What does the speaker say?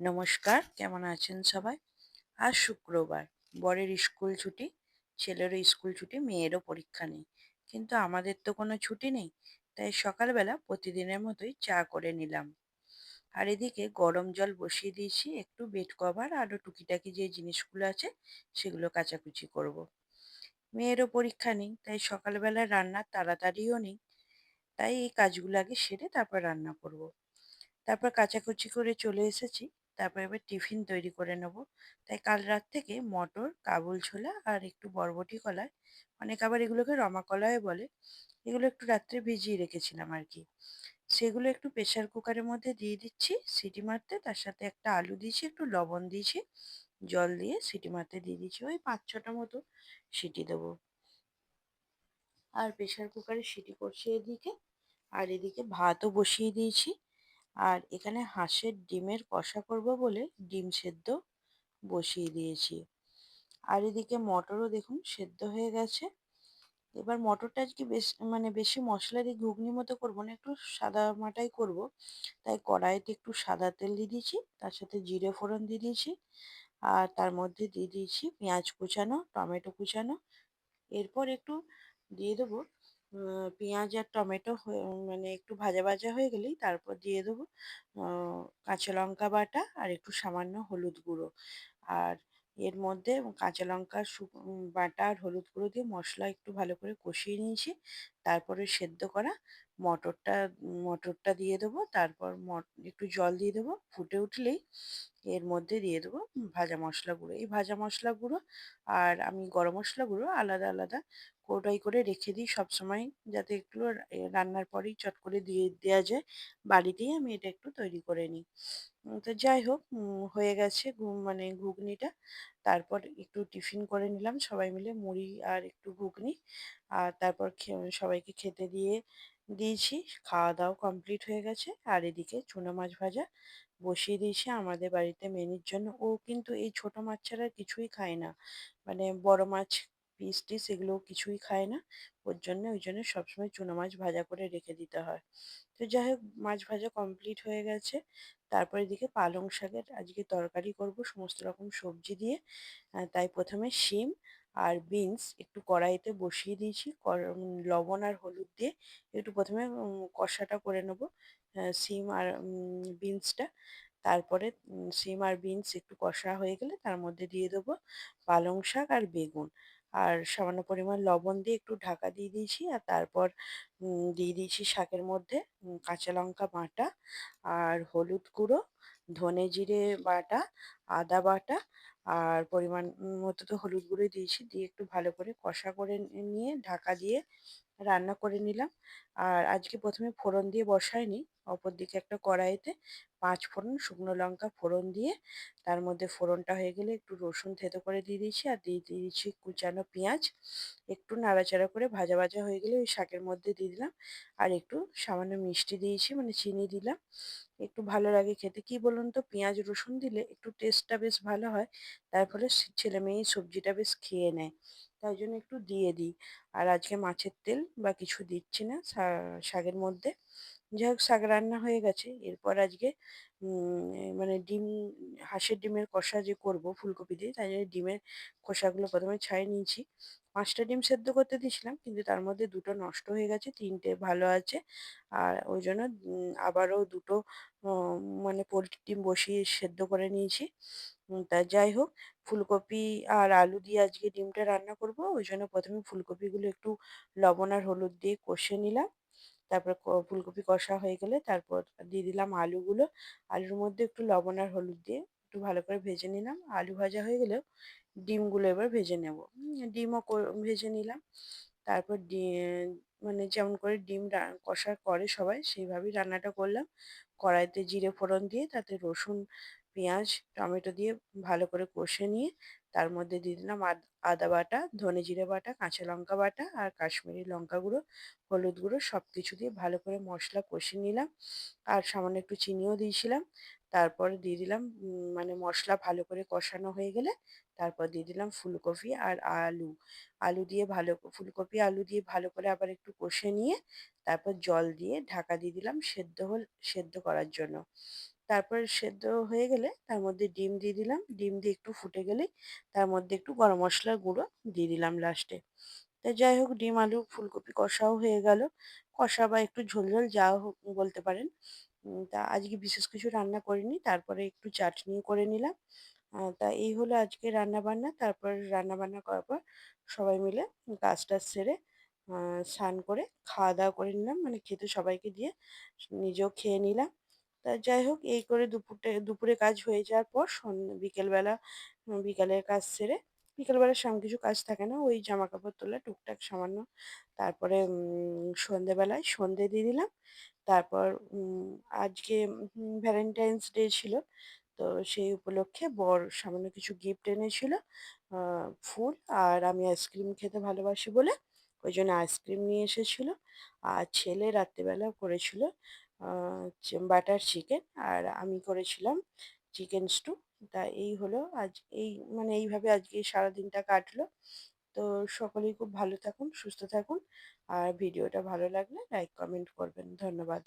নমস্কার, কেমন আছেন সবাই? আজ শুক্রবার। বরের স্কুল ছুটি, ছেলেরও স্কুল ছুটি, মেয়েরও পরীক্ষা নেই। কিন্তু আমাদের তো কোনো ছুটি নেই, তাই সকালবেলা প্রতিদিনের মতোই চা করে নিলাম। আর এদিকে গরম জল বসিয়ে দিয়েছি, একটু বেড কভার আরও টুকিটাকি যে জিনিসগুলো আছে, সেগুলো কাচাকুচি করব। মেয়েরও পরীক্ষা নেই, তাই সকালবেলা রান্না তাড়াতাড়িও নেই। তাই এই কাজগুলো আগে সেরে তারপর রান্না করব। তারপর কাচাকুচি করে চলে এসেছি। তারপর এবার টিফিন তৈরি করে নেব। তাই কাল রাত থেকে মটর, কাবুল ছোলা আর একটু বরবটি কলায় অনেক আবার এগুলোকে রমা কলায় বলে, এগুলো একটু রাত্রে ভিজিয়ে রেখেছিলাম আর কি। সেগুলো একটু প্রেশার কুকারের মধ্যে দিয়ে দিচ্ছি, সিটি মারতে, তার সাথে একটা আলু দিয়েছি, একটু লবণ দিয়েছি, জল দিয়ে সিটি মারতে দিয়ে দিচ্ছি ওই পাঁচ ছটা মতো সিটি দেবো। আর প্রেশার কুকারে সিটি করছি এদিকে, আর এদিকে ভাতও বসিয়ে দিয়েছি। আর এখানে হাঁসের ডিমের কষা করব বলে ডিম সেদ্ধ বসিয়ে দিয়েছি। আর এদিকে মটরও দেখুন সেদ্ধ হয়ে গেছে। এবার মটরটা আজকে বেশ মানে বেশি মশলা দিয়ে ঘুগনি মতো করব না, একটু সাদা মাটাই করব। তাই কড়াইতে একটু সাদা তেল দিয়ে দিয়েছি, তার সাথে জিরে ফোড়ন দিয়ে দিয়েছি। আর তার মধ্যে দিয়ে দিয়েছি পেঁয়াজ কুচানো, টমেটো কুচানো। এরপর একটু দিয়ে দেবো পেঁয়াজ আর টমেটো মানে একটু ভাজা ভাজা হয়ে গেলেই তারপর দিয়ে দেবো কাঁচা লঙ্কা বাটা আর একটু সামান্য হলুদ গুঁড়ো। আর এর মধ্যে কাঁচা লঙ্কা বাটা আর হলুদ গুঁড়ো দিয়ে মশলা একটু ভালো করে কষিয়ে নিয়েছি। তারপরে সেদ্ধ করা মটরটা মটরটা দিয়ে দেবো। তারপর একটু জল দিয়ে দেবো। ফুটে উঠলেই এর মধ্যে দিয়ে দেবো ভাজা মশলা গুঁড়ো। এই ভাজা মশলা গুঁড়ো আর আমি গরম মশলা গুঁড়ো আলাদা আলাদা কৌটোয় করে রেখে দিই সবসময় যাতে একটু রান্নার পরেই চট করে দিয়ে দেওয়া যায়। বাড়িতেই আমি এটা একটু তৈরি করে নিই। তো যাই হোক হয়ে গেছে মানে ঘুগনিটা। তারপর একটু টিফিন করে নিলাম সবাই মিলে, মুড়ি আর একটু ঘুগনি। আর তারপর সবাইকে খেতে দিয়ে দিয়েছি। খাওয়া দাওয়া কমপ্লিট হয়ে গেছে। আর এদিকে চুনো মাছ ভাজা বসিয়ে দিয়েছি আমাদের বাড়িতে মেনির জন্য। ও কিন্তু এই ছোট মাছ ছাড়া কিছুই খায় না। মানে বড় মাছ পিস টিস এগুলো কিছুই খায় না। ওর জন্য, ওই জন্য সবসময় চুনো মাছ ভাজা করে রেখে দিতে হয়। তো যাই হোক মাছ ভাজা কমপ্লিট হয়ে গেছে। তারপর এদিকে পালং শাকের আজকে তরকারি করব, সমস্ত রকম সবজি দিয়ে। তাই প্রথমে শিম আর বিনস একটু কড়াইতে বসিয়ে দিয়েছি। লবণ আর হলুদ দিয়ে একটু প্রথমে কষাটা করে নেব। সিম আর বিনসটা তারপরে সিম আর বিনস একটু কষা হয়ে গেলে তার মধ্যে দিয়ে দেবো পালং শাক আর বেগুন। আর সামান্য পরিমাণ লবণ দিয়ে একটু ঢাকা দিয়ে দিয়েছি। আর তারপর দিয়ে দিয়েছি শাকের মধ্যে কাঁচা লঙ্কা বাটা আর হলুদ গুঁড়ো, ধনে জিরে বাটা, আদা বাটা আর পরিমাণ মতো তো হলুদ গুঁড়োই দিয়েছি। দিয়ে একটু ভালো করে কষা করে নিয়ে ঢাকা দিয়ে রান্না করে নিলাম। আর আজকে প্রথমে ফোড়ন দিয়ে বসাইনি, অপর দিকে একটা কড়াইতে পাঁচ ফোড়ন শুকনো লঙ্কা ফোড়ন দিয়ে তার মধ্যে ফোড়নটা হয়ে গেলে একটু রসুন থেতো করে দিয়ে দিয়েছি আর দিয়ে দিয়েছি কুচানো পেঁয়াজ। একটু নাড়াচাড়া করে ভাজা ভাজা হয়ে গেলে ওই শাকের মধ্যে দিয়ে দিলাম। আর একটু সামান্য মিষ্টি দিয়েছি মানে চিনি দিলাম। একটু ভালো লাগে খেতে। কি বলুন তো, পেঁয়াজ, রসুন দিলে একটু টেস্টটা বেশ ভালো হয়। তার ফলে ছেলে মেয়ে সবজিটা বেশ খেয়ে নেয়। তাই জন্য একটু দিয়ে দিই। আর আজকে মাছের তেল বা কিছু দিচ্ছি না শাকের মধ্যে। যাই হোক শাক রান্না হয়ে গেছে। এরপর আজকে মানে ডিম, হাঁসের ডিমের কষা যে করব ফুলকপি দিয়ে, তাই জন্য ডিমের খোসাগুলো প্রথমে ছাড়িয়ে নিয়েছি। পাঁচটা ডিম সেদ্ধ করতে দিয়েছিলাম, কিন্তু তার মধ্যে দুটো নষ্ট হয়ে গেছে, তিনটে ভালো আছে। আর ওই জন্য আবারও দুটো মানে পোলট্রি ডিম বসিয়ে সেদ্ধ করে নিয়েছি। তা যাই হোক, ফুলকপি আর আলু দিয়ে আজকে ডিমটা রান্না করব। ওই জন্য প্রথমে ফুলকপিগুলো একটু লবণ আর হলুদ দিয়ে কষে নিলাম। তারপর ফুলকপি কষা হয়ে গেলে তারপর দিয়ে দিলাম আলুগুলো। আলুর মধ্যে একটু লবণ আর হলুদ দিয়ে একটু ভালো করে ভেজে নিলাম। আলু ভাজা হয়ে গেলেও ডিমগুলো এবার ভেজে নেব। ডিমও ভেজে নিলাম। তারপর মানে যেমন করে ডিম কষা করে সবাই সেইভাবেই রান্নাটা করলাম। কড়াইতে জিরে ফোড়ন দিয়ে তাতে রসুন পেঁয়াজ, টমেটো দিয়ে ভালো করে কষে নিয়ে তার মধ্যে দিয়ে দিলাম আদা বাটা, ধনে জিরে বাটা, কাঁচা লঙ্কা বাটা আর কাশ্মীরি লঙ্কা গুঁড়ো, হলুদ গুঁড়ো সব কিছু দিয়ে ভালো করে মশলা কষে নিলাম। আর সামান্য একটু চিনিও দিয়েছিলাম। তারপর দিয়ে দিলাম মানে মশলা ভালো করে কষানো হয়ে গেলে তারপর দিয়ে দিলাম ফুলকপি আর আলু। আলু দিয়ে ভালো ফুলকপি, আলু দিয়ে ভালো করে আবার একটু কষে নিয়ে তারপর জল দিয়ে ঢাকা দিয়ে দিলাম সেদ্ধ হল, সেদ্ধ করার জন্য। তারপর সেদ্ধ হয়ে গেলে তার মধ্যে ডিম দিয়ে দিলাম। ডিম দিয়ে একটু ফুটে গেলেই তার মধ্যে একটু গরম মশলার গুঁড়ো দিয়ে দিলাম লাস্টে তা যাই হোক, ডিম, আলু, ফুলকপি কষাও হয়ে গেল। কষা বা একটু ঝোল ঝোল যা হোক বলতে পারেন। তা আজকে বিশেষ কিছু রান্না করিনি, তারপরে একটু চাটনি করে নিলাম। তা এই হলো আজকে রান্না বান্না তারপর রান্না বান্না করার পর সবাই মিলে কাজ টাজ সেরে স্নান করে খাওয়া দাওয়া করে নিলাম। মানে খেতে সবাইকে দিয়ে নিজেও খেয়ে নিলাম। তা যাই হোক, এই করে দুপুরটে, দুপুরে কাজ হয়ে যাওয়ার পর সন্ধ্যে বিকেলবেলা বিকালের কাজ সেরে বিকেলবেলা সেরকম কিছু কাজ থাকে না। ওই জামা কাপড় তোলা, টুকটাক সামান্য। তারপরে সন্ধেবেলায় সন্ধে দিয়ে দিলাম। তারপর আজকে ভ্যালেন্টাইন্স ডে ছিল। তো সেই উপলক্ষে বর সামান্য কিছু গিফট এনেছিল ফুল আর আমি আইসক্রিম খেতে ভালোবাসি বলে। ওই জন্য আইসক্রিম নিয়ে এসেছিল। আর ছেলে রাত্রিবেলা করেছিল। বাটার চিকেন আর আমি করেছিলাম চিকেন স্টু। তা এই হলো আজ এই মানে এইভাবে আজকে সারাদিনটা কাটলো। তো সকলেই খুব ভালো থাকুন, সুস্থ থাকুন। আর ভিডিওটা ভালো লাগলে লাইক, কমেন্ট করবেন। ধন্যবাদ।